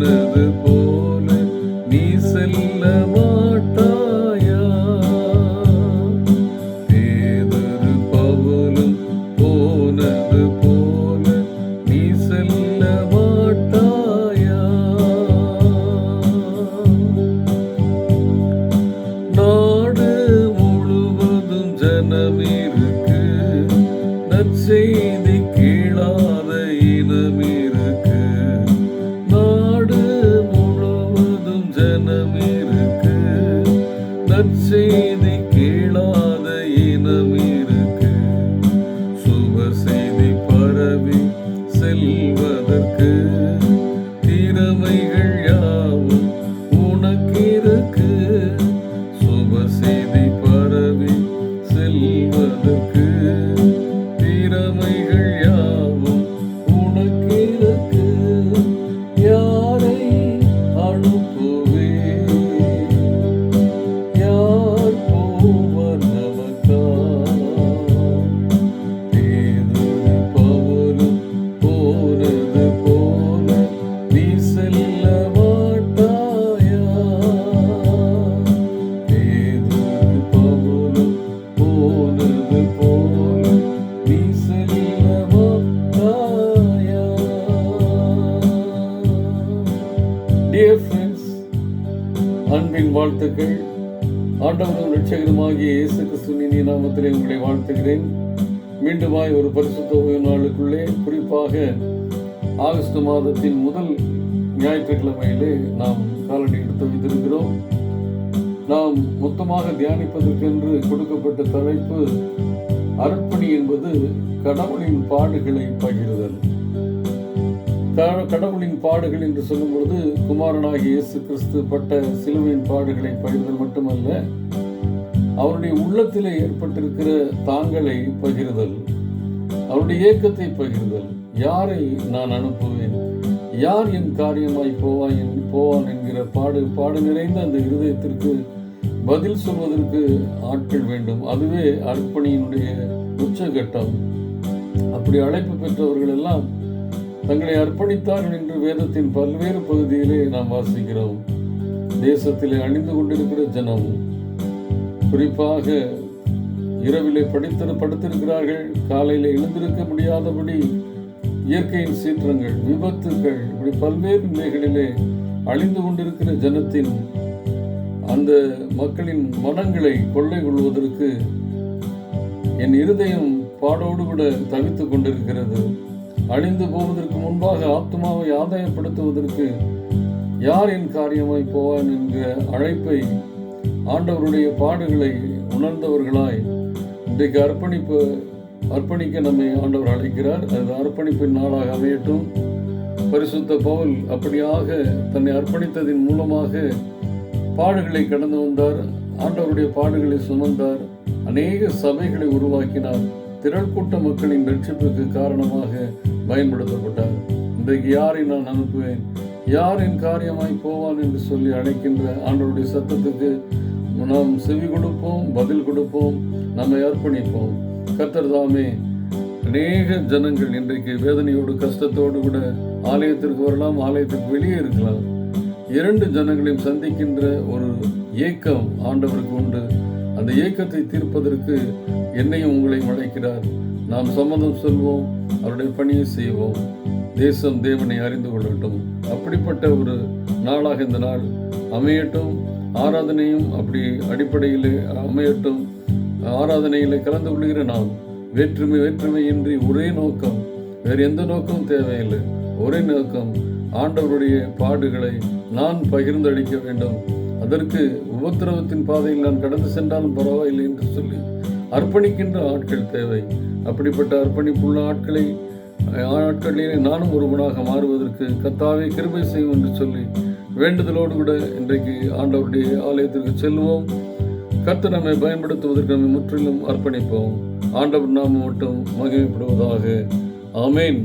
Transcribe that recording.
Thank. இருக்க நற்செய்தி கேளாத அன்பின் வாழ்த்துக்கள். ஆண்டவரும் ரட்சகருமாகிய இயேசு கிறிஸ்துவின் நாமத்திலே உங்களை வாழ்த்துகிறேன். மீண்டுமாய் ஒரு பரிசுத்த ஓய்வு நாளுக்குள்ளே குறிப்பாக ஆகஸ்ட் மாதத்தின் முதல் ஞாயிற்றுக்கிழமையிலே நாம் காலடி எடுத்து வைத்திருக்கிறோம். நாம் மொத்தமாக தியானிப்பதற்கென்று கொடுக்கப்பட்ட தலைப்பு அர்ப்பணி என்பது கடவுளின் பாடுகளை பகிர்தல். கடவுளின் பாடுகள் என்று சொல்லும் பொழுது குமாரனாகிய இயேசு கிறிஸ்து பட்ட சிலுவையின் பாடுகளை பகிர்தல் மட்டுமல்ல அவருடைய உள்ளத்திலே ஏற்பட்டிருக்கிற தாங்களை பகிர்தல் அவருடைய ஏக்கத்தை பகிர்தல் யாரை நான் அனுப்புவேன் யார் என் காரியமாய் போவான் என் போவான் என்கிற பாடு பாடு நிறைந்த அந்த இருதயத்திற்கு பதில் சொல்வதற்கு ஆட்கள் வேண்டும். அதுவே அர்ப்பணியினுடைய உச்சகட்டம். அப்படி அழைப்பு பெற்றவர்கள் எல்லாம் தங்களை அர்ப்பணித்தார்கள் என்று வேதத்தின் பல்வேறு பகுதியிலே நாம் வாசிக்கிறோம். தேசத்திலே அணிந்து கொண்டிருக்கிற ஜனம் குறிப்பாக இரவிலே படித்து படுத்திருக்கிறார்கள் காலையில எழுந்திருக்க முடியாதபடி இயற்கையின் சீற்றங்கள் விபத்துகள் இப்படி பல்வேறு நிலைகளிலே அழிந்து கொண்டிருக்கிற ஜனத்தின் அந்த மக்களின் மனங்களை கொள்ளை கொள்வதற்கு என் இருதயம் பாடோடு கூட தவித்துக் கொண்டிருக்கிறது. அழிந்து போவதற்கு முன்பாக ஆத்மாவை ஆதாயப்படுத்துவதற்கு யார் என் காரியமாய் போவான் என்கிற அழைப்பை ஆண்டவருடைய பாடுகளை உணர்ந்தவர்களாய் இன்றைக்கு அர்ப்பணிப்பு அர்ப்பணிக்க நம்மை ஆண்டவர் அழைக்கிறார். அது அர்ப்பணிப்பின் நாளாக அமையட்டும். பரிசுத்த பவுல் அப்படியாக தன்னை அர்ப்பணித்ததின் மூலமாக பாடுகளை கடந்து வந்தார். ஆண்டவருடைய பாடுகளை சுமந்தார். அநேக சபைகளை உருவாக்கினார். திரள் கூட்ட மக்களின் ரட்சிப்புக்கு காரணமாக பயன்படுத்தப்பட்டார். இன்றைக்கு யாரை நான் அனுப்புவேன்? யாரின் காரியமாய் போவான் என்று சொல்லி அழைக்கின்ற ஆண்டவருடைய சத்தத்துக்கு நாம் செவி கொடுப்போம் பதில் கொடுப்போம் நம்மை அர்ப்பணிப்போம். கர்த்தர் தாமே அநேக ஜனங்கள் இன்றைக்கு வேதனையோடு கஷ்டத்தோடு கூட ஆலயத்திற்கு வரலாம் ஆலயத்துக்கு வெளியே இருக்கலாம். இரண்டு ஜனங்களையும் சந்திக்கின்ற ஒரு ஏக்கம் ஆண்டவருக்கு உண்டு. அந்த ஏக்கத்தை தீர்ப்பதற்கு என்னையும் உங்களையும் அழைக்கிறார். நாம் சம்மதம் சொல்வோம் அவருடைய பணியை செய்வோம். தேசம் தேவனை அறிந்து கொள்ளட்டும். அப்படிப்பட்ட ஒரு நாளாக இந்த நாள் அமையட்டும். ஆராதனையும் அப்படி அடிப்படையில் அமையட்டும். ஆராதனையில் கலந்து கொள்கிற நாம் வேற்றுமை வேற்றுமையின்றி ஒரே நோக்கம் வேறு எந்த நோக்கமும் தேவையில்லை. ஒரே நோக்கம் ஆண்டவருடைய பாடுகளை நான் பகிர்ந்தளிக்க வேண்டும். அதற்கு உபத்திரவத்தின் பாதையில் நான் கடந்து சென்றாலும் பரவாயில்லை என்று சொல்லி அர்ப்பணிக்கின்ற ஆட்கள் தேவை. அப்படிப்பட்ட அர்ப்பணிப்புள்ள ஆட்களை ஆட்களிலே நானும் ஒருவனாக மாறுவதற்கு கத்தாவே கிருபை செய்யும் என்று சொல்லி வேண்டுதலோடு கூட இன்றைக்கு ஆண்டவருடைய ஆலயத்திற்கு செல்வோம். கர்த்தர் நம்மை பயன்படுத்துவதற்கு நம்மை முற்றிலும் அர்ப்பணிப்போம். ஆண்டவர் நாம மட்டும் மகிழ்ப்படுவதாக ஆமென்.